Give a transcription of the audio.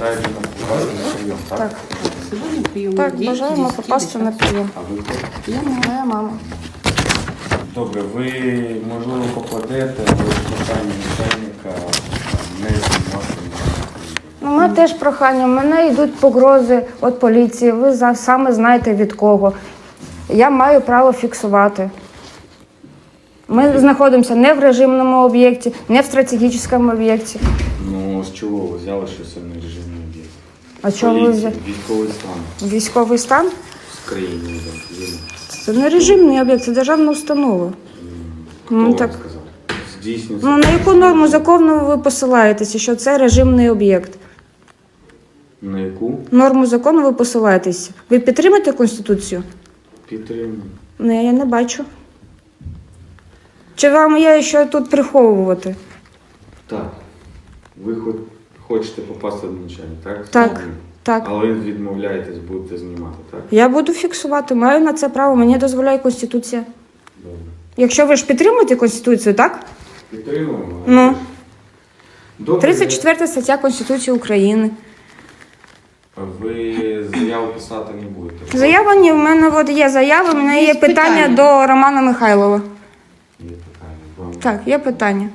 бажаєте нам попасти на прийом, так? Так, Сьогодні прийом так, дітей, бажаємо дітей, попасти на дитя. прийом. А ви хто? Я. Моя мама. Добре, ви можливо покладете, але прохання начальника не знімати на У мене теж прохання. У мене йдуть погрози від поліції. Ви за- саме знаєте від кого. Я маю право фіксувати. Ми знаходимося не в режимному об'єкті, не в стратегічному об'єкті. Ну, з чого ви взяли, що це не режимний об'єкт? А чого ви взяли? Військовий стан Військовий стан? в країні. є. Це не режимний об'єкт, це державна установа. Хто Ну, вам так. сказав? Здійснюється. Ну на яку норму закону ви посилаєтеся, що це режимний об'єкт? На яку Норму закону ви посилаєтеся. Ви підтримуєте Конституцію? підтримую? Ну, я не бачу. Чи вам є що тут приховувати? Так. Ви хо- хочете попасти до начальника, так? Так. Так. Але ви відмовляєтесь, будете знімати, так? Я буду фіксувати, маю на це право, мені дозволяє Конституція. Добре. Якщо ви ж підтримуєте Конституцію, так? Підтримуємо. Ну. Добре. 34 стаття Конституції України. Ви заяву писати не будете. Заява ні, в мене от є заява, в мене є Є питання питання. до Романа Михайлова. Є Так, є питання.